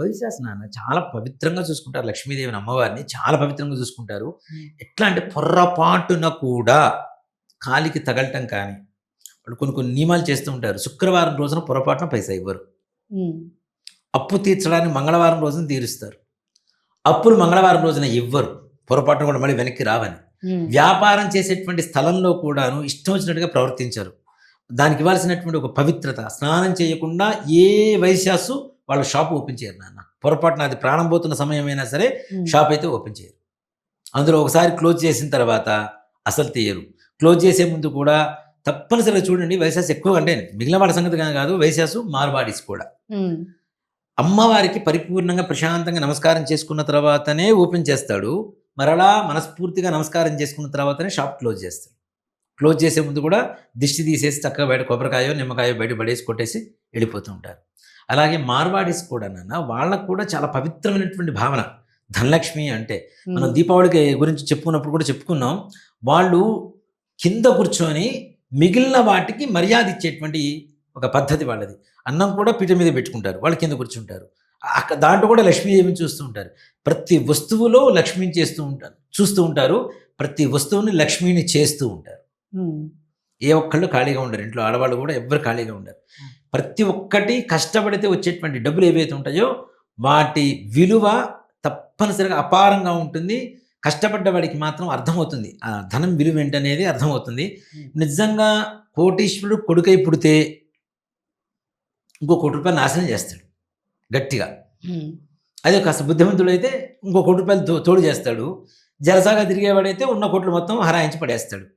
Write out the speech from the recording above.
వైశాస్ నాన్న చాలా పవిత్రంగా చూసుకుంటారు లక్ష్మీదేవిని అమ్మవారిని. చాలా పవిత్రంగా చూసుకుంటారు. ఎట్లా అంటే పొర్రపాటున కూడా కాలికి తగలటం కానీ వాళ్ళు కొన్ని కొన్ని నియమాలు చేస్తూ ఉంటారు. శుక్రవారం రోజున పొరపాటున పైసా ఇవ్వరు. అప్పు తీర్చడానికి మంగళవారం రోజున తీరుస్తారు. అప్పులు మంగళవారం రోజున ఇవ్వరు. పొరపాటున కూడా మళ్ళీ వెనక్కి రావని. వ్యాపారం చేసేటువంటి స్థలంలో కూడాను ఇష్టం వచ్చినట్టుగా ప్రవర్తించరు. దానికి ఇవ్వాల్సినటువంటి ఒక పవిత్రత స్నానం చేయకుండా ఏ వైశ్యాసు వాళ్ళ షాప్ ఓపెన్ చేయరు నాన్న. పొరపాటున అది ప్రాణం పోతున్న సమయమైనా సరే షాప్ అయితే ఓపెన్ చేయరు. అందులో ఒకసారి క్లోజ్ చేసిన తర్వాత అసలు తీయరు. క్లోజ్ చేసే ముందు కూడా తప్పనిసరిగా చూడండి వైశాస్ ఎక్కువ అంటే మిగిలిన వాళ్ళ సంగతి కాదు వైశాసు మార్వాడీస్ కూడా. అమ్మవారికి పరిపూర్ణంగా ప్రశాంతంగా నమస్కారం చేసుకున్న తర్వాతనే ఓపెన్ చేస్తాడు. మరలా మనస్ఫూర్తిగా నమస్కారం చేసుకున్న తర్వాతనే షాప్ క్లోజ్ చేస్తాడు. క్లోజ్ చేసే ముందు కూడా దిష్టి తీసేసి చక్కగా బయట కొబ్బరికాయో నిమ్మకాయో బయట పడేసి కొట్టేసి వెళ్ళిపోతూ ఉంటారు. అలాగే మార్వాడీస్ కూడా నాన్న వాళ్ళకు కూడా చాలా పవిత్రమైనటువంటి భావన. ధనలక్ష్మి అంటే మనం దీపావళికి గురించి చెప్పుకున్నప్పుడు కూడా చెప్పుకున్నాం వాళ్ళు కింద కూర్చొని మిగిలిన వాటికి మర్యాద ఇచ్చేటువంటి ఒక పద్ధతి వాళ్ళది. అన్నం కూడా పీట మీద పెట్టుకుంటారు వాళ్ళు కింద కూర్చుంటారు. అక్కడ దాంట్లో కూడా లక్ష్మీదేవిని చూస్తూ ఉంటారు. ప్రతి వస్తువులో లక్ష్మిని చేస్తూ ఉంటారు చూస్తూ ఉంటారు ప్రతి వస్తువుని లక్ష్మిని చేస్తూ ఉంటారు. ఏ ఒక్కళ్ళు ఖాళీగా ఉండరు. ఇంట్లో ఆడవాళ్ళు కూడా ఎవ్వరు ఖాళీగా ఉండరు. ప్రతి ఒక్కటి కష్టపడితే వచ్చేటువంటి డబ్బులు ఏవైతే ఉంటాయో వాటి విలువ తప్పనిసరిగా అపారంగా ఉంటుంది. కష్టపడ్డ వాడికి మాత్రం అర్థమవుతుంది. ఆ ధనం విలువ ఏంటనేది అర్థమవుతుంది. నిజంగా కోటీశ్వరుడు కొడుకై పుడితే ఇంకో కోటి రూపాయలు నాశనం చేస్తాడు. గట్టిగా. అదే కాస్త బుద్ధిమంతుడు అయితే ఇంకో కోటి రూపాయలు తోడు చేస్తాడు. జలసాగా తిరిగేవాడైతే ఉన్న కోట్లు మొత్తం హరాయించి పడేస్తాడు.